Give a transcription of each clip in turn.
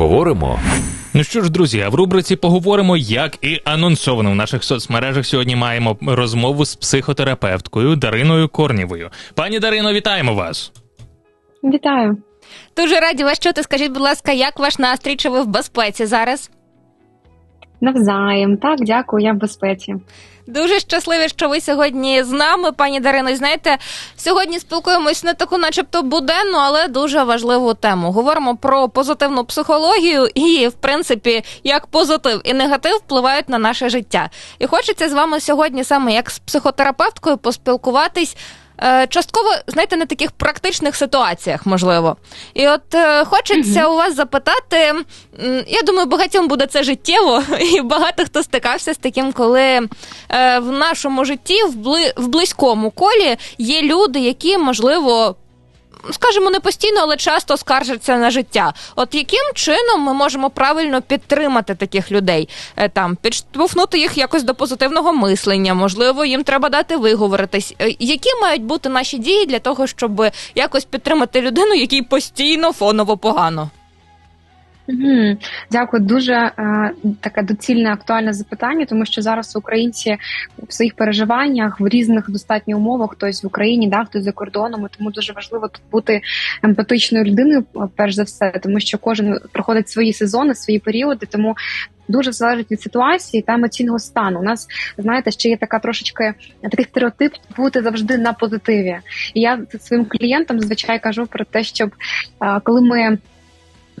Поговоримо. Ну що ж, друзі, а в рубриці поговоримо, як і анонсовано в наших соцмережах. Сьогодні маємо розмову з психотерапевткою Дариною Корнєвою. Пані Дарино, вітаємо вас. Вітаю. Дуже раді вас чути. Скажіть, будь ласка, як ваш настрій? Чи ви в безпеці зараз? Навзаєм. Так, дякую, я в безпеці. Дуже щасливі, що ви сьогодні з нами, пані Дарино. І знаєте, сьогодні спілкуємось на таку, начебто, буденну, але дуже важливу тему. Говоримо про позитивну психологію і, в принципі, як позитив і негатив впливають на наше життя. І хочеться з вами сьогодні, саме як з психотерапевткою, поспілкуватись. Е, частково, знаєте, на таких практичних ситуаціях, можливо. І от е, хочеться mm-hmm. у вас запитати. Я думаю, багатьом буде це життєво, і багато хто стикався з таким, коли е, в нашому житті в, бли, в близькому колі є люди, які, можливо, скажімо, не постійно, але часто скаржаться на життя. От яким чином ми можемо правильно підтримати таких людей, е, там підштовхнути їх якось до позитивного мислення? Можливо, їм треба дати виговоритись. Е, які мають бути наші дії для того, щоб якось підтримати людину, якій постійно фоново погано? Дякую, дуже е, таке доцільне актуальне запитання, тому що зараз українці в своїх переживаннях в різних достатньо умовах, хтось в Україні, да, хтось за кордоном. Тому дуже важливо тут бути емпатичною людиною, перш за все, тому що кожен проходить свої сезони, свої періоди, тому. Дуже залежить від ситуації та емоційного стану. У нас знаєте, ще є така трошечки такий стереотип бути завжди на позитиві. І я своїм клієнтам зазвичай кажу про те, щоб коли ми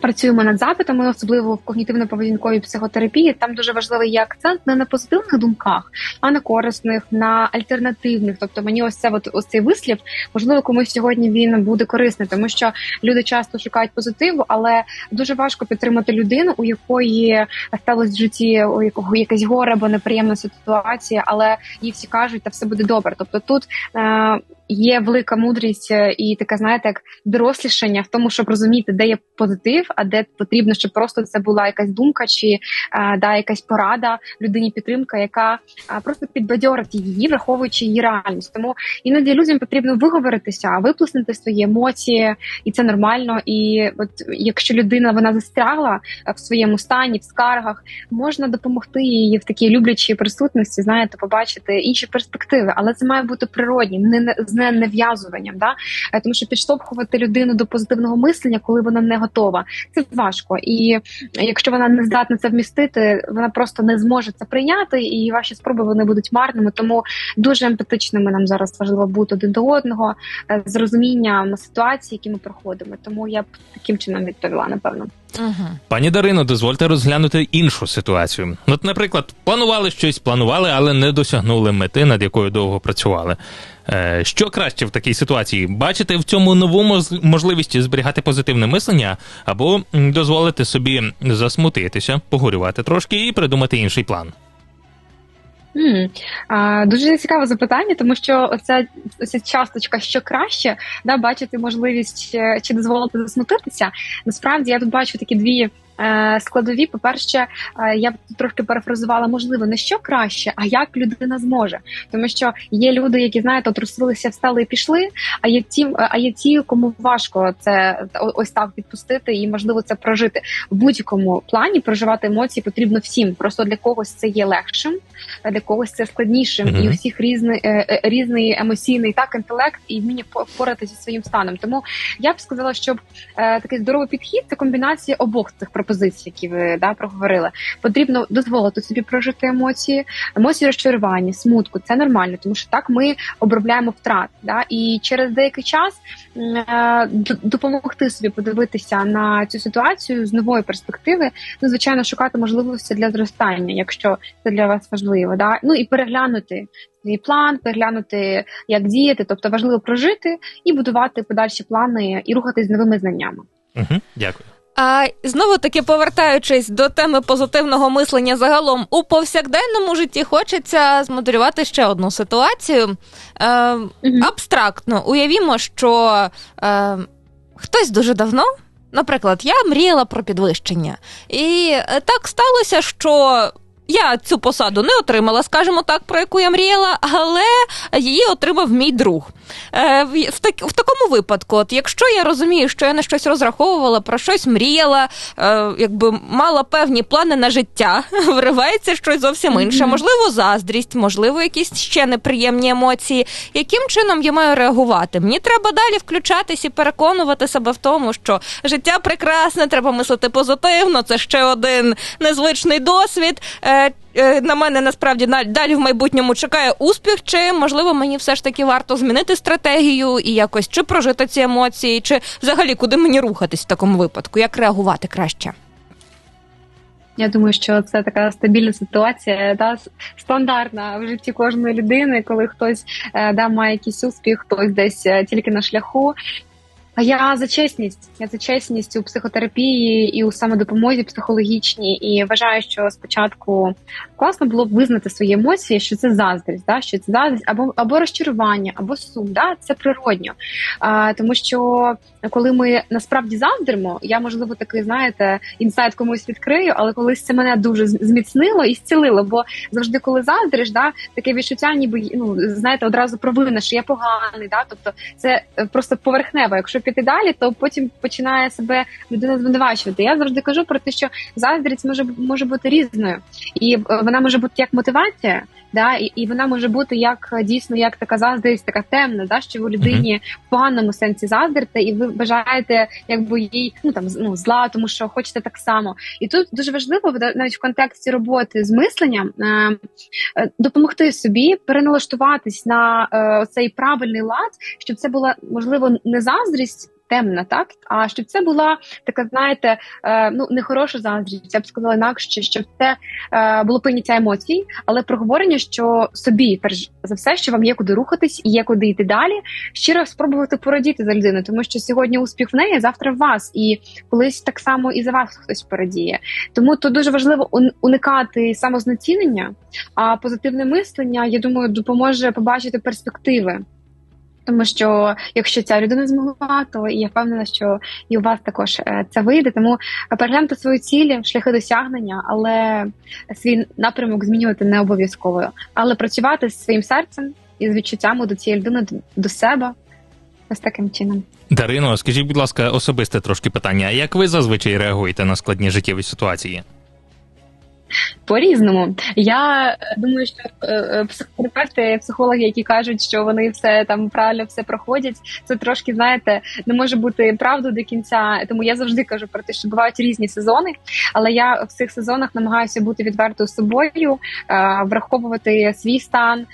працюємо над запитами, особливо в когнітивно-поведінковій психотерапії. Там дуже важливий є акцент не на позитивних думках, а на корисних, на альтернативних. Тобто мені ось це от ось цей вислів, можливо, комусь сьогодні він буде корисний, тому що люди часто шукають позитиву, але дуже важко підтримати людину, у якої сталося в житті у якого якесь горе або неприємна ситуація, але їй всі кажуть, та все буде добре. Тобто тут. Е- є велика мудрість е, і таке, знаєте, як дорослішання в тому, щоб розуміти, де є позитив, а де потрібно, щоб просто це була якась думка чи е, да, якась порада людині, підтримка, яка е, просто підбадьорить її, враховуючи її реальність. Тому іноді людям потрібно виговоритися, виплеснути свої емоції, і це нормально. І от якщо людина вона застрягла в своєму стані, в скаргах, можна допомогти їй в такій люблячій присутності, знаєте, побачити інші перспективи, але це має бути природнім, не з не нав'язуванням, да е, тому що підштовхувати людину до позитивного мислення, коли вона не готова, це важко. І якщо вона не здатна це вмістити, вона просто не зможе це прийняти, і ваші спроби вони будуть марними. Тому дуже емпатичними нам зараз важливо бути один до одного е, з розумінням ситуації, які ми проходимо. Тому я б таким чином відповіла, напевно. Угу. Пані Дарино, дозвольте розглянути іншу ситуацію. От, наприклад, планували щось, планували, але не досягнули мети, над якою довго працювали. Е, що краще в такій ситуації? Бачити в цьому нову можливість зберігати позитивне мислення, або дозволити собі засмутитися, погорювати трошки і придумати інший план. Mm. А, Дуже цікаве запитання, тому що оця, оця часточка, що краще, да, бачити можливість е, чи дозволити засмутитися. Насправді я тут бачу такі дві складові, по перше, е, я б трошки перефразувала, можливо, не що краще, а як людина зможе, тому що є люди, які знаєте, отрусилися, встали і пішли. А є ті, а є ті, кому важко це ось так відпустити, і можливо це прожити в будь-якому плані. Проживати емоції потрібно всім. Просто для когось це є легшим, для когось це складнішим, mm-hmm. і у всіх різний е, різний емоційний так інтелект і вміння впоратися зі своїм станом. Тому я б сказала, щоб такий здоровий підхід це комбінація обох цих пропозицій позицій, які ви да проговорили, потрібно дозволити собі прожити емоції, емоції розчарування, смутку. Це нормально, тому що так ми обробляємо втрат. Да? І через деякий час е, допомогти собі подивитися на цю ситуацію з нової перспективи, ну звичайно, шукати можливості для зростання, якщо це для вас важливо. Да? Ну і переглянути. Свій план, переглянути, як діяти, тобто важливо прожити і будувати подальші плани і рухатись з новими знаннями. Угу, Дякую. А знову таки повертаючись до теми позитивного мислення загалом у повсякденному житті, хочеться змоделювати ще одну ситуацію. Е, Абстрактно уявімо, що е, хтось дуже давно. Наприклад, я мріяла про підвищення, і так сталося, що я цю посаду не отримала, скажімо так, про яку я мріяла, але її отримав мій друг. Е, в, в, так, в такому випадку, от якщо я розумію, що я на щось розраховувала, про щось мріяла, е, якби мала певні плани на життя, виривається щось зовсім інше, можливо, заздрість, можливо, якісь ще неприємні емоції. Яким чином я маю реагувати? Мені треба далі включатись і переконувати себе в тому, що життя прекрасне, треба мислити позитивно. Це ще один незвичний досвід. Е, На мене насправді далі в майбутньому чекає успіх, чи можливо мені все ж таки варто змінити стратегію і якось чи прожити ці емоції, чи взагалі куди мені рухатись в такому випадку? Як реагувати краще? Я думаю, що це така стабільна ситуація, да, стандартна в житті кожної людини, коли хтось е, да, має якийсь успіх, хтось десь е, тільки на шляху. А я за чесність. Я за чесність у психотерапії і у самодопомозі психологічній. І вважаю, що спочатку класно було б визнати свої емоції, що це заздрість, да? що це заздрість або або розчарування, або сум. Да? Це природньо. А, тому що коли ми насправді заздримо, я можливо такий, знаєте, інсайт комусь відкрию, але колись це мене дуже зміцнило і зцілило. Бо завжди, коли заздриш, да, таке відчуття, ніби ну знаєте, одразу провина, що я поганий. Да? Тобто це е, просто поверхнево. Якщо піти далі, то потім починає себе людина звинувачувати. Я завжди кажу про те, що заздрість може може бути різною, і е, вона може бути як мотивація. Да, і, і вона може бути як е, дійсно як така заздрість, така темна, да, що ви людині в поганому сенсі заздрите, і ви бажаєте якби їй ну там ну, зла, тому що хочете так само. І тут дуже важливо навіть в контексті роботи з мисленням е, допомогти собі переналаштуватись на цей правильний лад, щоб це була можливо не заздрість. Темна, так а щоб це була така, знаєте, е, ну не хороша заздрість, я б сказала інакше, щоб це е, було прийняття емоцій, але проговорення, що собі перш за все, що вам є куди рухатись і є куди йти далі, щиро спробувати порадіти за людину, тому що сьогодні успіх в неї, завтра в вас, і колись так само і за вас хтось порадіє. Тому тут дуже важливо ун- уникати самознецінення, а позитивне мислення, я думаю, допоможе побачити перспективи. Тому що якщо ця людина змогла, то я впевнена, що і у вас також е, це вийде. Тому переглянути свої цілі, шляхи досягнення, але свій напрямок змінювати не обов'язково. Але працювати з своїм серцем і з відчуттями до цієї людини до- себе ось таким чином. Дарино, скажіть, будь ласка, особисте трошки питання. Як ви зазвичай реагуєте на складні життєві ситуації? По-різному. Я е, думаю, що е, е, психотерапевти, психологи, які кажуть, що вони все там правильно все проходять, це трошки, знаєте, не може бути правдою до кінця. Тому я завжди кажу про те, що бувають різні сезони, але я в цих сезонах намагаюся бути відвертою з собою, е, враховувати свій стан,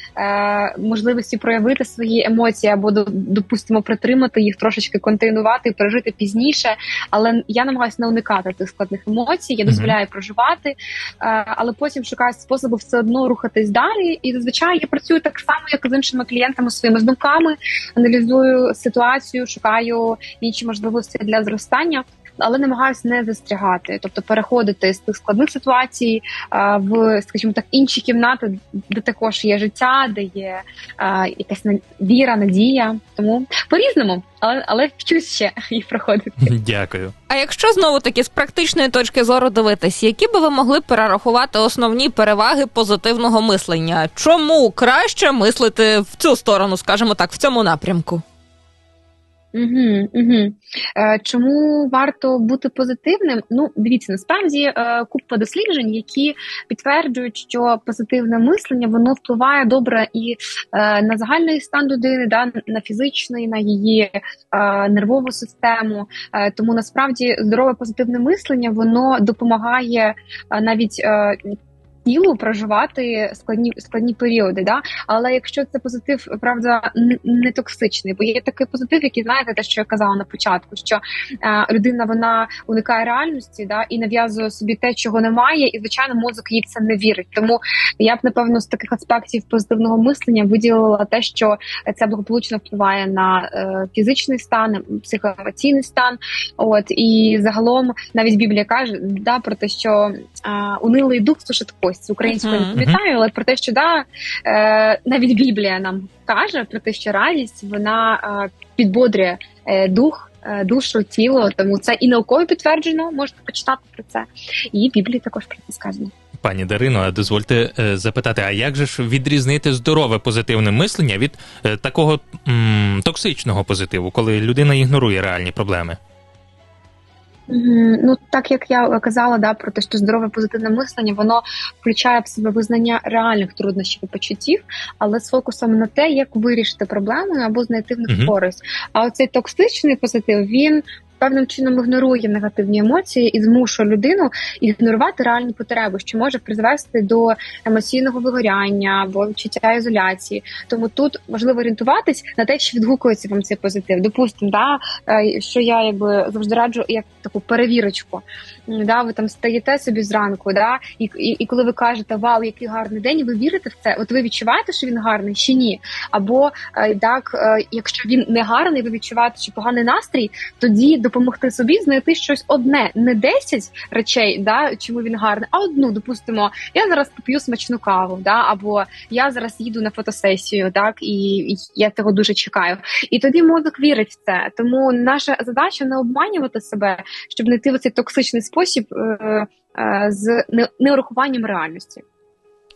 можливості проявити свої емоції або допустимо притримати їх трошечки контейнувати і пережити пізніше. Але я намагаюся не уникати тих складних емоцій. Я дозволяю проживати. Е, але потім шукаю способи все одно рухатись далі. І зазвичай я працюю так само, як з іншими клієнтами своїми думками, аналізую ситуацію, шукаю інші можливості для зростання. Але намагаюся не застрягати, тобто переходити з тих складних ситуацій в, скажімо так, інші кімнати, де також є життя, де є якась на- віра, надія. Тому по-різному, але але вчусь ще їх проходити. Дякую. А якщо знову таки з практичної точки зору дивитись, які би ви могли перерахувати основні переваги позитивного мислення? Чому краще мислити в цю сторону, скажімо так, в цьому напрямку? Угу, угу. Чому варто бути позитивним? Ну, дивіться, насправді е, купа досліджень, які підтверджують, що позитивне мислення воно впливає добре і е, на загальний стан людини, да, на фізичний, на її нервову систему. Тому насправді здорове позитивне мислення воно допомагає навіть. Тілу проживати складні складні періоди, да але якщо це позитив, правда, не, токсичний, бо є такий позитив, який знаєте, те, що я казала на початку, що е, людина вона уникає реальності, да і нав'язує собі те, чого немає, і звичайно, мозок їй це не вірить. Тому я б напевно з таких аспектів позитивного мислення виділила те, що це благополучно впливає на е, фізичний стан, психоемоційний стан. От і загалом навіть Біблія каже да про те, що е, унилий дух сушить кость українською не пам'ятаю, але про те, що да е, навіть Біблія нам каже про те, що радість вона е, підбодрює е, дух. е, Душу, тіло, тому це і науково підтверджено, можете почитати про це. І в Біблії також про це сказано. пані Дарино, а дозвольте е, запитати, а як же ж відрізнити здорове позитивне мислення від е, такого м, токсичного позитиву, коли людина ігнорує реальні проблеми? Ну, так як я казала, да, про те, що здорове позитивне мислення, воно включає в себе визнання реальних труднощів і почуттів, але з фокусом на те, як вирішити проблему або знайти в них користь. А оцей токсичний позитив він. Певним чином ігнорує негативні емоції і змушує людину ігнорувати реальні потреби, що може призвести до емоційного вигоряння або відчуття ізоляції. Тому тут важливо орієнтуватись на те, чи відгукується вам цей позитив. Допустимо, да, е, що я якби завжди раджу як таку перевірочку. Да, ви там стаєте собі зранку, да, і, і, і коли ви кажете Вау, який гарний день, ви вірите в це? От ви відчуваєте, що він гарний чи ні? Або е, так, е, якщо він не гарний, ви відчуваєте, що поганий настрій, тоді допомогти собі знайти щось одне, не 10 речей, да, чому він гарний, а одну, допустимо, я зараз поп'ю смачну каву, да, або я зараз їду на фотосесію, так і я цього дуже чекаю. І тоді мозок вірить в це. Тому наша задача не обманювати себе, щоб знайти в цей токсичний спосіб е, е, з не- неурахуванням реальності.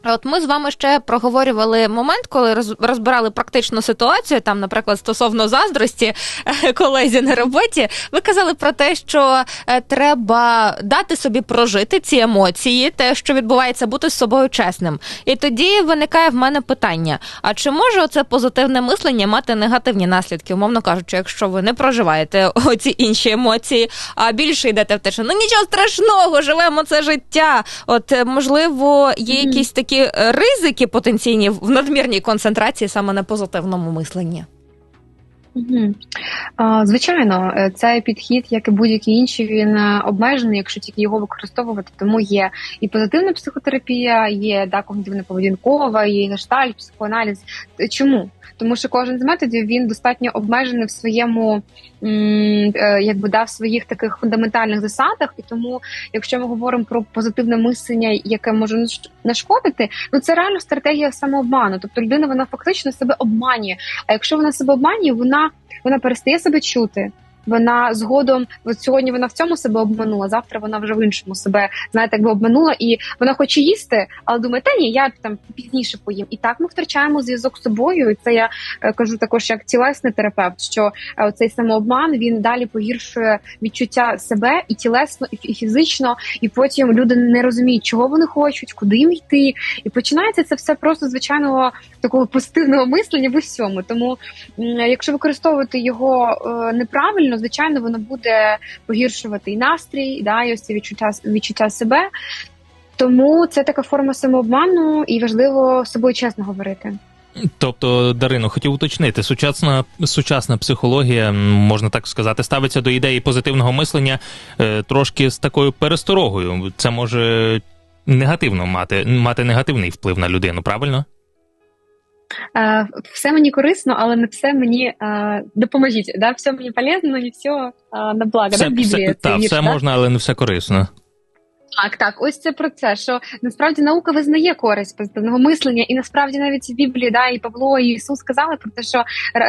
От ми з вами ще проговорювали момент, коли роз- розбирали практичну ситуацію, там, наприклад, стосовно заздрості е, колезі на роботі. Ви казали про те, що е, треба дати собі прожити ці емоції, те, що відбувається, бути з собою чесним. І тоді виникає в мене питання: а чи може оце позитивне мислення мати негативні наслідки, умовно кажучи, якщо ви не проживаєте оці інші емоції, а більше йдете в те, що ну нічого страшного, живемо це життя. От е, можливо, є якісь такі е, ризики потенційні в надмірній концентрації саме на позитивному мисленні. Угу. Звичайно, е, цей підхід, як і будь-який інший, він е, обмежений, якщо тільки його використовувати. Тому є і позитивна психотерапія, є да, когнітивно-поведінкова, є гештальт, психоаналіз. Е, Чому? Тому що кожен з методів він достатньо обмежений в своєму якби да, в своїх таких фундаментальних засадах. І тому, якщо ми говоримо про позитивне мислення, яке може нашкодити, ну це реально стратегія самообману. Тобто людина вона фактично себе обманює. А якщо вона себе обманює, вона, вона перестає себе чути. Вона згодом, от сьогодні вона в цьому себе обманула, завтра вона вже в іншому себе знаєте, якби обманула, і вона хоче їсти, але думає, та ні, я там пізніше поїм. І так ми втрачаємо зв'язок з собою. І це я е, кажу також як тілесний терапевт, що е, цей самообман він далі погіршує відчуття себе і тілесно, і фізично, і потім люди не розуміють, чого вони хочуть, куди їм йти. І починається це все просто звичайного такого позитивного мислення в усьому. Тому, якщо використовувати його е, неправильно, звичайно, воно буде погіршувати і настрій, да, і ось це відчуття відчуття себе. Тому це така форма самообману, і важливо з собою чесно говорити. Тобто, Дарино, хотів уточнити, сучасна сучасна психологія, можна так сказати, ставиться до ідеї позитивного мислення е, трошки з такою пересторогою. Це може негативно мати, мати негативний вплив на людину, правильно? Е, все мені корисно, але не все мені е, допоможіть. Да? Все мені полезно, не все на благо. Все, да? Біблія, все, та, вірш, все да? можна, але не все корисно. Так, так, ось це про це, що насправді наука визнає користь позитивного мислення, і насправді навіть в Біблії, да, і Павло, і Ісус сказали про те, що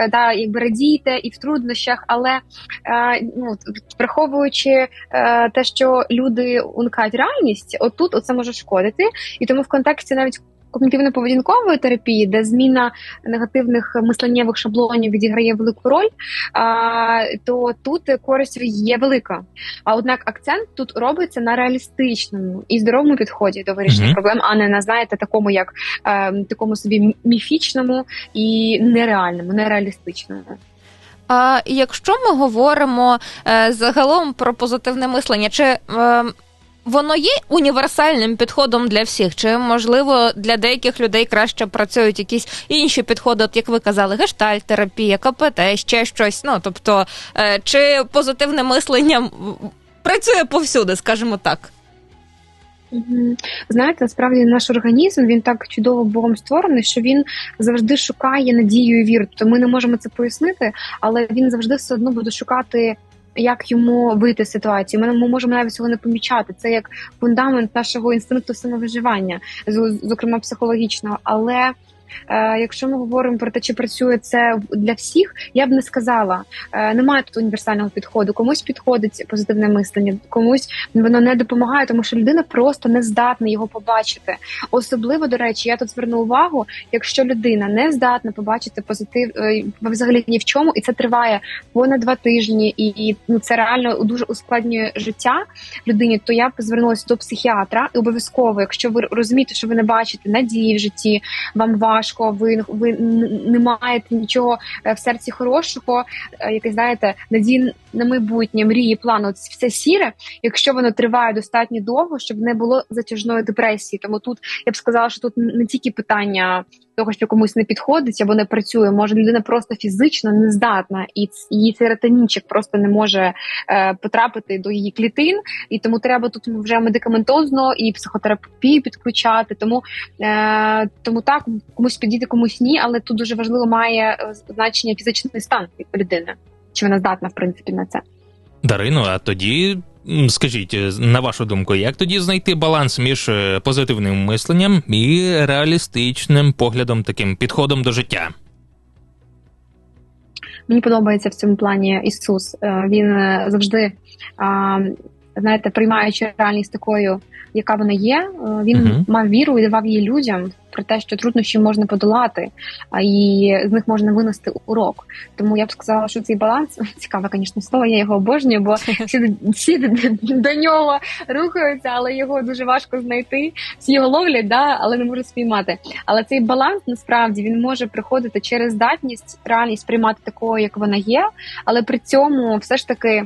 да, якби радійте і в труднощах, але е, ну, враховуючи е, те, що люди уникають реальність, отут оце може шкодити, і тому в контексті навіть. Когнітивно-поведінкової терапії, де зміна негативних мисленнєвих шаблонів відіграє велику роль, то тут користь є велика. А однак акцент тут робиться на реалістичному і здоровому підході до вирішення Мгм. проблем, а не на знаєте такому, як е, такому собі міфічному і нереальному, нереалістичному. А якщо ми говоримо е, загалом про позитивне мислення, чи е, воно є універсальним підходом для всіх? Чи можливо для деяких людей краще працюють якісь інші підходи, от як ви казали, гештальт-терапія, КПТ, ще щось? Ну тобто, е, чи позитивне мислення працює повсюди, скажімо так? Знаєте, насправді наш організм він так чудово Богом створений, що він завжди шукає надію і віру. Тобто ми не можемо це пояснити, але він завжди все одно буде шукати. Як йому вийти з ситуації? Ми, ми можемо навіть цього не помічати. Це як фундамент нашого інстинкту самовиживання, зокрема психологічного. Але якщо ми говоримо про те, чи працює це для всіх, я б не сказала. Е, немає тут універсального підходу. Комусь підходить позитивне мислення, комусь воно не допомагає, тому що людина просто не здатна його побачити. Особливо до речі, я тут зверну увагу, якщо людина не здатна побачити позитив е, взагалі ні в чому, і це триває понад два тижні, і ну це реально дуже ускладнює життя людині, то я б звернулася до психіатра і обов'язково, якщо ви розумієте, що ви не бачите надії в житті, вам важко, ви ви не маєте нічого е, в серці хорошого, е, знаєте, надії на майбутнє, мрії, плану все сіре, якщо воно триває достатньо довго, щоб не було затяжної депресії. Тому тут я б сказала, що тут не тільки питання того, що комусь не підходить або не працює, може людина просто фізично не здатна, і її серотонінчик просто не може е, потрапити до її клітин, і тому треба тут вже медикаментозно і психотерапію підключати. Тому е, тому так комусь підійти, комусь ні, але тут дуже важливо має е, значення фізичний стан людини, чи вона здатна в принципі на це. Дарино, а тоді Скажіть, е, на вашу думку, як тоді знайти баланс між е, позитивним мисленням і реалістичним поглядом, таким підходом до життя? Мені подобається в цьому плані Ісус. Він завжди, знаєте, приймаючи реальність такою, яка вона є, він uh-huh. мав віру і давав її людям про те, що труднощі можна подолати, а і з них можна винести урок. Тому я б сказала, що цей баланс цікаве, звісно, слово. Я його обожнюю, бо всі, всі до нього рухаються, але його дуже важко знайти. Всі його ловлять, да, але не можуть спіймати. Але цей баланс насправді він може приходити через здатність реальність приймати такою, як вона є, але при цьому все ж таки.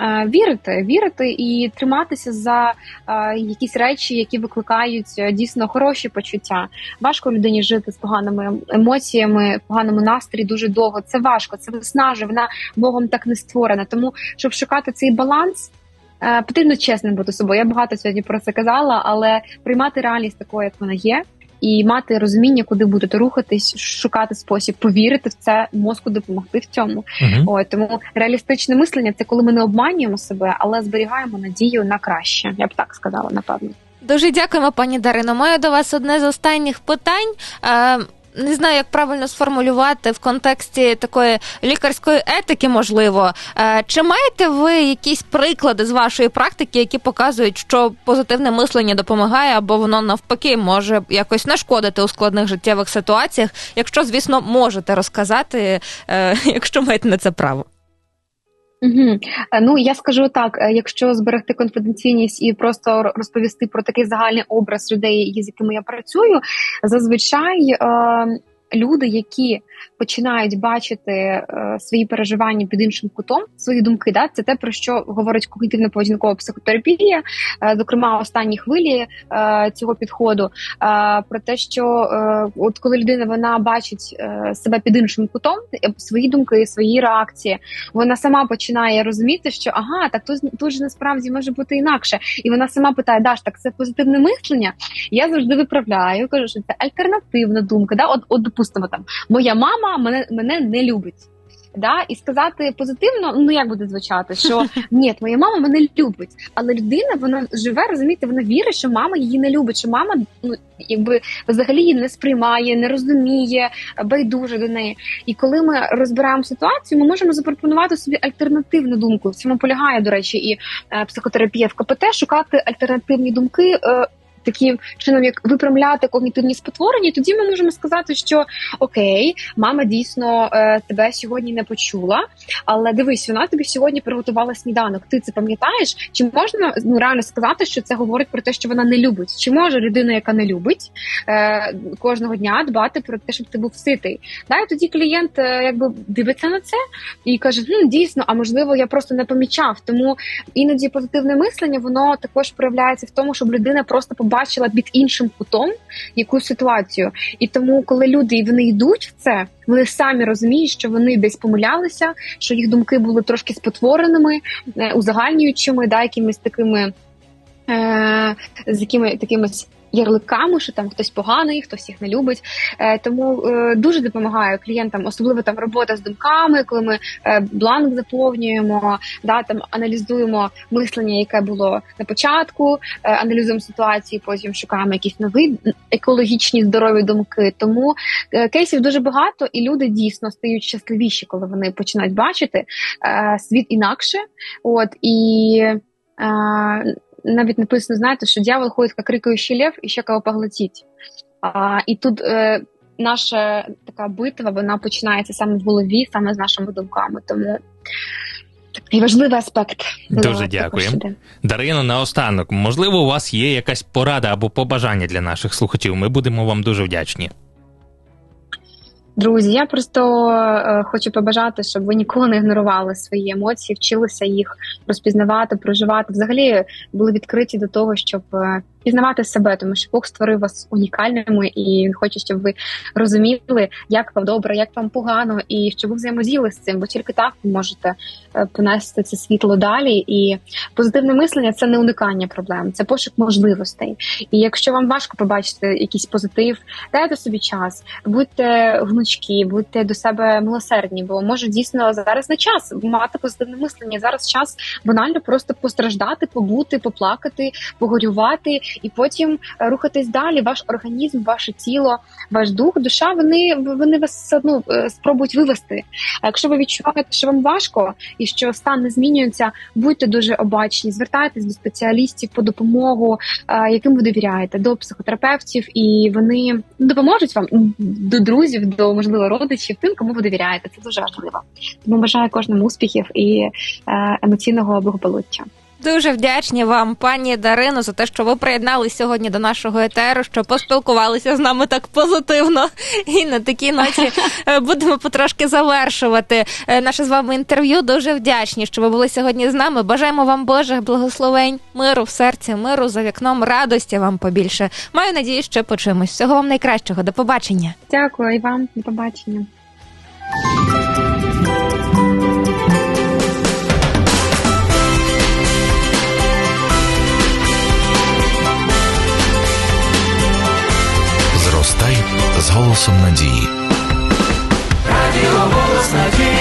Е, вірити, вірити і триматися за е, якісь речі, які викликають е, дійсно хороші почуття. Важко людині жити з поганими емоціями, поганому настрої дуже довго. Це важко, це виснажує. Вона Богом так не створена. Тому щоб шукати цей баланс. Потрібно чесним бути собою. Я багато сьогодні про це казала, але приймати реальність такою, як вона є, і мати розуміння, куди будете рухатись, шукати спосіб повірити в це, мозку допомогти в цьому. Uh-huh. Ой, тому реалістичне мислення це коли ми не обманюємо себе, але зберігаємо надію на краще. Я б так сказала, напевно. Дуже дякуємо, пані Дарино. Маю до вас одне з останніх питань. Не знаю, як правильно сформулювати в контексті такої лікарської етики, можливо. Е, чи маєте ви якісь приклади з вашої практики, які показують, що позитивне мислення допомагає, або воно навпаки може якось нашкодити у складних життєвих ситуаціях, якщо, звісно, можете розказати, е, якщо маєте на це право? Угу. Ну я скажу так: е, якщо зберегти конфіденційність і просто розповісти про такий загальний образ людей, з якими я працюю, зазвичай. Е- Люди, які починають бачити е, свої переживання під іншим кутом, свої думки, да, це те про що говорить когнітивно поведінкова психотерапія, е, зокрема останні хвилі е, цього підходу. Е, про те, що е, от коли людина вона бачить е, себе під іншим кутом, свої думки, свої реакції, вона сама починає розуміти, що ага, так тут, тут ж насправді може бути інакше, і вона сама питає: Даш, так це позитивне мислення. Я завжди виправляю, кажу, що це альтернативна думка. Да, от, от допустимо, там моя мама мене мене не любить. Да, І сказати позитивно, ну як буде звучати, що ні, моя мама мене любить, але людина вона живе, розумієте, вона вірить, що мама її не любить, що мама ну якби взагалі її не сприймає, не розуміє, байдуже до неї. І коли ми розбираємо ситуацію, ми можемо запропонувати собі альтернативну думку. В цьому полягає, до речі, і е, психотерапія в КПТ шукати альтернативні думки. Е, таким чином, як виправляти когнітивні спотворення, тоді ми можемо сказати, що окей, мама дійсно е, тебе сьогодні не почула, але дивись, вона тобі сьогодні приготувала сніданок. Ти це пам'ятаєш? Чи можна ну реально сказати, що це говорить про те, що вона не любить? Чи може людина, яка не любить е, кожного дня дбати про те, щоб ти був ситий? Да, і тоді клієнт е, якби дивиться на це і каже: ну дійсно, а можливо, я просто не помічав. Тому іноді позитивне мислення воно також проявляється в тому, щоб людина просто побачила бачила під іншим кутом яку ситуацію. І тому, коли люди вони йдуть в це, вони самі розуміють, що вони десь помилялися, що їх думки були трошки спотвореними, е, узагальнюючими, да, якимись такими. Е, з якими такими ярликами, що там хтось поганий, хтось їх не любить. Е, тому е, дуже допомагаю клієнтам, особливо там робота з думками, коли ми е, бланк заповнюємо, да там аналізуємо мислення, яке було на початку, аналізуємо ситуації, потім шукаємо якісь нові екологічні здорові думки. Тому кейсів дуже багато, і люди дійсно стають щасливіші, коли вони починають бачити світ інакше. От і навіть написано, знаєте, що дьявол ходить як рикаючий лев і ще кого поглотить. А, і тут е, наша така битва вона починається саме в голові, саме з нашими думками. Тому такий важливий аспект. Дуже також дякуємо. іде. Дарино, наостанок, можливо, у вас є якась порада або побажання для наших слухачів. Ми будемо вам дуже вдячні. Друзі, я просто е, хочу побажати, щоб ви ніколи не ігнорували свої емоції, вчилися їх розпізнавати, проживати. Взагалі були відкриті до того, щоб е, пізнавати себе, тому що Бог створив вас унікальними, і він хоче, щоб ви розуміли, як вам добре, як вам погано, і щоб ви взаємодіяли з цим, бо тільки так ви можете е, понести це світло далі. І позитивне мислення це не уникання проблем, це пошук можливостей. І якщо вам важко побачити якийсь позитив, дайте собі час, будьте гнучкі, будьте до себе милосердні, бо може дійсно зараз не час мати позитивне мислення. Зараз час банально просто постраждати, побути, поплакати, погорювати, і потім е, рухатись далі. Ваш організм, ваше тіло, ваш дух, душа, вони вони вас е, спробують вивести. А якщо ви відчуваєте, що вам важко і що стан не змінюється, будьте дуже обачні, звертайтесь до спеціалістів по допомогу, е, яким ви довіряєте, до психотерапевтів, і вони допоможуть вам до друзів, до можливо родичів, тим, кому ви довіряєте. Це дуже важливо. Тому бажаю кожному успіхів і емоційного благополуччя. Дуже вдячні вам, пані Дарино, за те, що ви приєдналися сьогодні до нашого етеру, що поспілкувалися з нами так позитивно. І на такій ноті е, будемо потрошки завершувати е, наше з вами інтерв'ю. Дуже вдячні, що ви були сьогодні з нами. Бажаємо вам Божих благословень, миру в серці, миру за вікном, радості вам побільше. Маю надію, що почуємось. Всього вам найкращого. До побачення. Дякую і вам. До побачення. з голосом надії. Радіо голос надії.